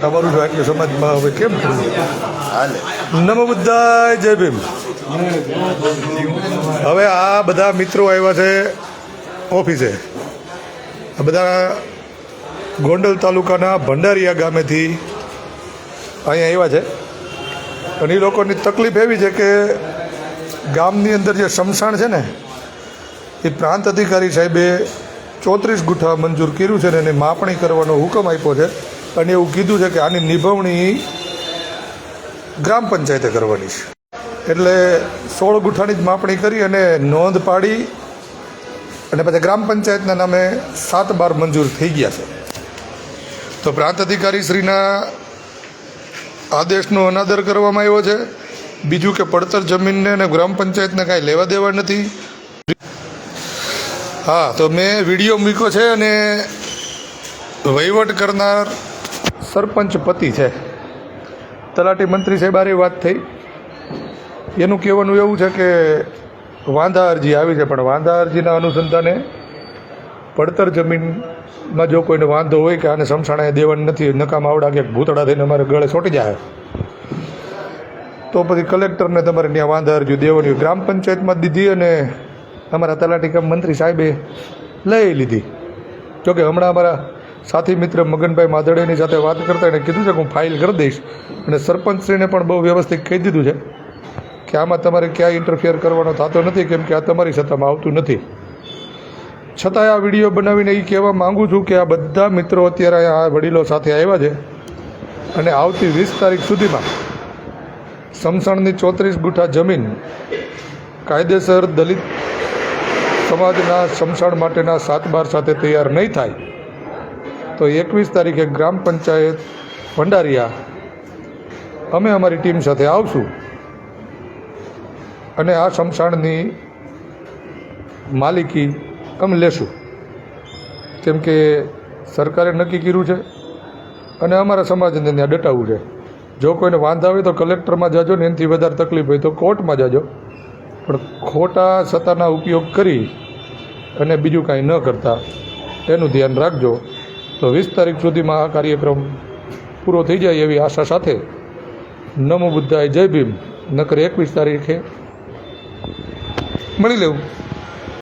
તમારું જો સમાજમાં હવે કેમ હાલે નમો બુદ્ધાય, જય ભીમ. હવે આ બધા મિત્રો આવ્યા છે ઓફિસે. આ બધા ગોંડલ તાલુકાના ભંડારીયા ગામેથી અહીંયા આવ્યા છે. અને એ લોકોની તકલીફ એવી છે કે ગામની અંદર જે શમશાણ છે ને, એ પ્રાંત અધિકારી સાહેબે ચોત્રીસ ગુઠા મંજૂર કર્યું છે ને એને માપણી કરવાનો હુકમ આપ્યો છે. અને એવું કીધું છે કે આની નિભાવણી ગ્રામ પંચાયતે કરવાની છે. એટલે સોળ ગુઠાની જ માપણી કરી અને નોંધ પાડી અને પછી ગ્રામ પંચાયતના નામે સાત બાર મંજૂર થઈ ગયા છે. તો પ્રાંત અધિકારી શ્રીના આદેશનો અનાદર કરવામાં આવ્યો છે. બીજું કે પડતર જમીનને અને ગ્રામ પંચાયતને કાંઈ લેવા દેવા નથી. હા, તો મેં વીડિયો મૂક્યો છે અને વહીવટ કરનાર સરપંચ પતિ છે. તલાટી મંત્રી સાહેબ હારે વાત થઈ. એનું કહેવાનું એવું છે કે વાંધા અરજી આવી છે, પણ વાંધા અરજીના અનુસંધાને પડતર જમીનમાં જો કોઈને વાંધો હોય કે આને સમસાણે દેવાનું નથી, નકામ આવડા કે ભૂતડા થઈને અમારે ગળે છોટી જાય. તો પછી કલેક્ટરને તમારે ત્યાં વાંધા અરજી દેવાની ગ્રામ પંચાયતમાં દીધી અને અમારા તલાટી કામ મંત્રી સાહેબે લઈ લીધી. જોકે હમણાં અમારા સાથી મિત્ર મગનભાઈ માધડેની સાથે વાત કરતા એણે કીધું છે કે હું ફાઇલ કરી દઈશ. અને સરપંચશ્રીને પણ બહુ વ્યવસ્થિત કહી દીધું છે કે આમાં તમારે ક્યાંય ઇન્ટરફિયર કરવાનો થતો નથી, કેમ કે આ તમારી સત્તામાં આવતું નથી. છતાંય આ વીડિયો બનાવીને એ કહેવા માગું છું કે આ બધા મિત્રો અત્યારે આ વડીલો સાથે આવ્યા છે અને આવતી વીસ તારીખ સુધીમાં સમસણની ચોત્રીસ ગુઠા જમીન કાયદેસર દલિત સમાજના સમસણ માટેના સાત બાર સાથે તૈયાર નહીં થાય. તો એકવીસ તારીખે ગ્રામ પંચાયત ભંડારિયા. અમે અમારી ટીમ સાથે આવશું. અને આ સમસાણની માલિકી અમે લેશું. કેમ કે સરકારે નક્કી કર્યું છે અને અમારા સમાજને ત્યાં ડટાવવું છે. જો કોઈને વાંધા હોય તો કલેક્ટરમાં જાજો ને એનાથી વધારે તકલીફ હોય તો કોર્ટમાં જાજો. પણ ખોટા સત્તાના ઉપયોગ કરી અને બીજું કાંઈ ન કરતા, એનું ધ્યાન રાખજો. તો વીસ તારીખ સુધીમાં આ કાર્યક્રમ પૂરો થઈ જાય એવી આશા સાથે નમો બુદ્ધાય જય ભીમ. નકર એકવીસ તારીખે મળી લેવું.